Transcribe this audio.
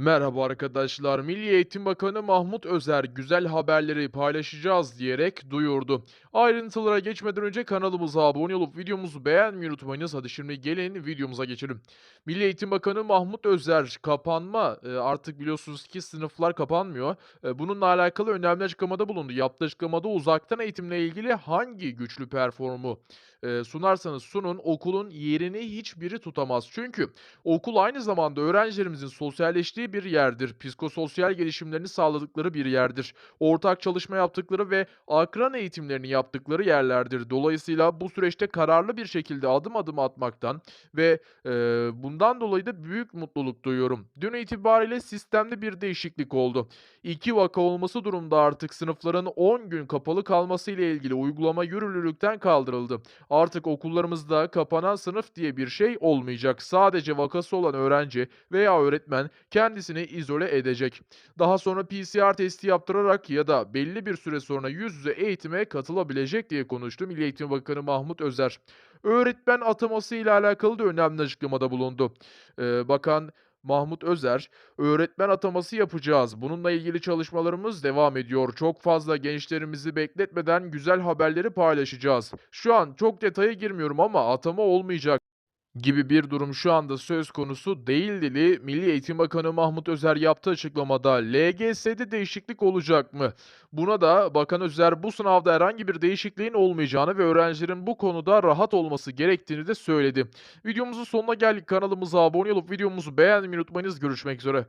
Merhaba arkadaşlar. Milli Eğitim Bakanı Mahmut Özer güzel haberleri paylaşacağız diyerek duyurdu. Ayrıntılara geçmeden önce kanalımıza abone olup videomuzu beğenmeyi unutmayınız. Hadi şimdi gelin videomuza geçelim. Milli Eğitim Bakanı Mahmut Özer kapanma e, artık biliyorsunuz ki sınıflar kapanmıyor. E, Bununla alakalı önemli açıklamada bulundu. Yaptığı açıklamada uzaktan eğitimle ilgili hangi güçlü performu e, sunarsanız sunun okulun yerini hiçbiri tutamaz. Çünkü Okul aynı zamanda öğrencilerimizin sosyalleştiği bir yerdir. Psikososyal gelişimlerini sağladıkları bir yerdir. Ortak çalışma yaptıkları ve akran eğitimlerini yaptıkları yerlerdir. Dolayısıyla bu süreçte kararlı bir şekilde adım adım atmaktan ve e, bundan dolayı da büyük mutluluk duyuyorum. Dün itibariyle sistemde bir değişiklik oldu. İki vaka olması durumda artık sınıfların 10 gün kapalı kalması ile ilgili uygulama yürürlülükten kaldırıldı. Artık okullarımızda kapanan sınıf diye bir şey olmayacak. Sadece vakası olan öğrenci veya öğretmen kendisini izole edecek. Daha sonra PCR testi yaptırarak ya da belli bir süre sonra yüz yüze eğitime katılabilecek diye konuştu Milli Eğitim Bakanı Mahmut Özer. Öğretmen ataması ile alakalı da önemli açıklamada bulundu. Ee, Bakan Mahmut Özer, öğretmen ataması yapacağız. Bununla ilgili çalışmalarımız devam ediyor. Çok fazla gençlerimizi bekletmeden güzel haberleri paylaşacağız. Şu an çok detaya girmiyorum ama atama olmayacak gibi bir durum şu anda söz konusu değil dedi. Milli Eğitim Bakanı Mahmut Özer yaptığı açıklamada LGS'de değişiklik olacak mı? Buna da Bakan Özer bu sınavda herhangi bir değişikliğin olmayacağını ve öğrencilerin bu konuda rahat olması gerektiğini de söyledi. Videomuzun sonuna geldik. Kanalımıza abone olup videomuzu beğenmeyi unutmayınız. Görüşmek üzere.